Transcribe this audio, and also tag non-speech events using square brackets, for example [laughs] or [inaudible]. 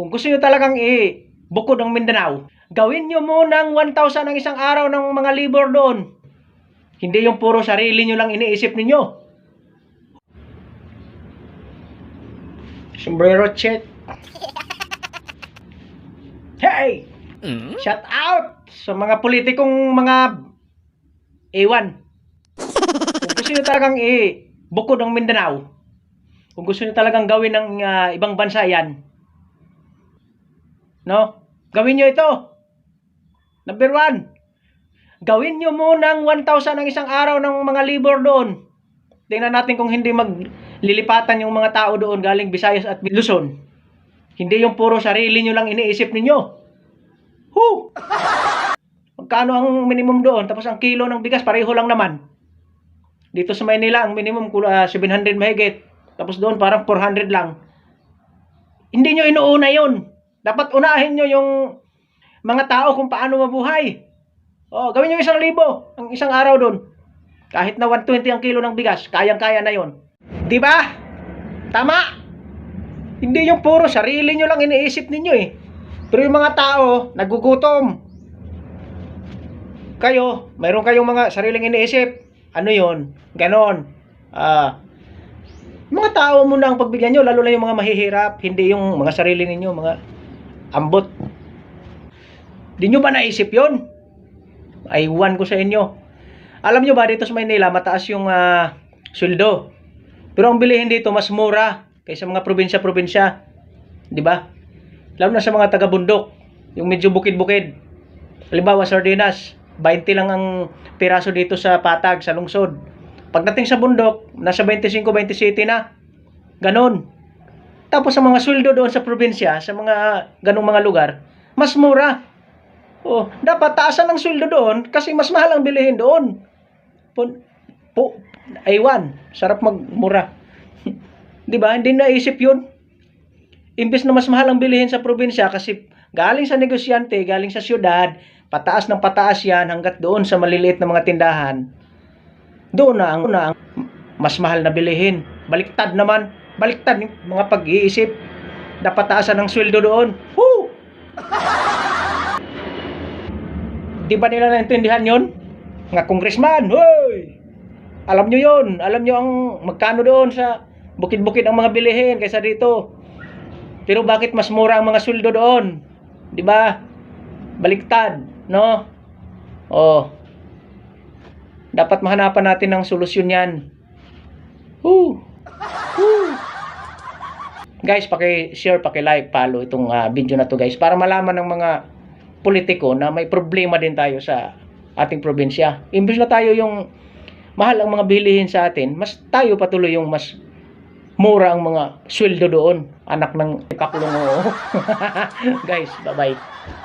Kung gusto nyo talagang i-bukod ang Mindanao, gawin nyo munang 1,000 ang isang araw ng mga libor doon. Hindi yung puro sarili nyo lang iniisip ninyo. Sombrero check. [laughs] Hey! Shout out sa mga politikong mga ewan. Kung gusto nyo talagang i-bukod ang Mindanao, kung gusto nyo talagang gawin ng ah, ibang bansa yan, no? Gawin nyo ito. Number one, gawin nyo munang 1,000 ang isang araw ng mga libor doon. Tingnan natin kung hindi maglilipatan yung mga tao doon galing Visayas at Luzon. Hindi yung puro sarili nyo lang iniisip ninyo. Hu! Magkano ang minimum doon? Tapos ang kilo ng bigas, pareho lang naman. Dito sa Maynila, ang minimum kula 700 mahigit. Tapos doon parang 400 lang. Hindi nyo inuuna yun. Dapat unahin nyo yung mga tao kung paano mabuhay. Oh, gawin nyo isang libo ang isang araw doon. Kahit na 120 ang kilo ng bigas, kayang-kaya na yon. Di ba? Tama! Hindi yung puro sarili nyo lang iniisip ninyo eh. Pero yung mga tao, nagugutom. Kayo, mayroon kayong mga sariling iniisip. Ano yon? Ganon. Ah, mga tao muna ang pagbigyan nyo, lalo na yung mga mahihirap, hindi yung mga sarili ninyo, mga ambot. Di nyo ba naisip yon? Aywan ko sa inyo. Alam nyo ba, dito sa Maynila, mataas yung ah, sweldo. Pero ang bilihin dito, mas mura kaysa mga probinsya-probinsya. Di ba? Lalo na sa mga taga-bundok. Yung medyo bukid-bukid. Halimbawa, sardinas. 20 lang ang piraso dito sa patag, sa lungsod. Pagdating sa bundok, nasa 25-27 na. Ganon. Tapos sa mga sweldo doon sa probinsya, sa mga ganong mga lugar, mas mura. Oh, dapat taasan ng sweldo doon kasi mas mahal ang bilihin doon. Po, po aywan, sarap magmura. [laughs] 'Di ba? Hindi naisip 'yun. Imbes na mas mahal ang bilihin sa probinsya kasi galing sa negosyante, galing sa syudad, pataas ng pataas yan hanggat doon sa maliliit na mga tindahan. Doon na ang, na ang mas mahal na bilihin. Baliktad naman. Baliktad yung mga pag-iisip. Dapat taasan ng sweldo doon. Woo! Di ba nila naintindihan yon? Mga congressman, hoy! Alam nyo yon, alam nyo ang magkano doon sa bukid-bukid ang mga bilihin kaysa dito. Pero bakit mas mura ang mga sweldo doon? Di ba? Baliktad, no? Oh. Dapat mahanapan natin ng solusyon yan. Woo! Woo! Guys, paki-share, paki-like, follow itong ah, video na to guys para malaman ng mga politiko na may problema din tayo sa ating probinsya. Imbes na tayo yung mahal ang mga bilihin sa atin, mas tayo patuloy yung mas mura ang mga sweldo doon. Anak ng kakulong oo. [laughs] guys, bye-bye.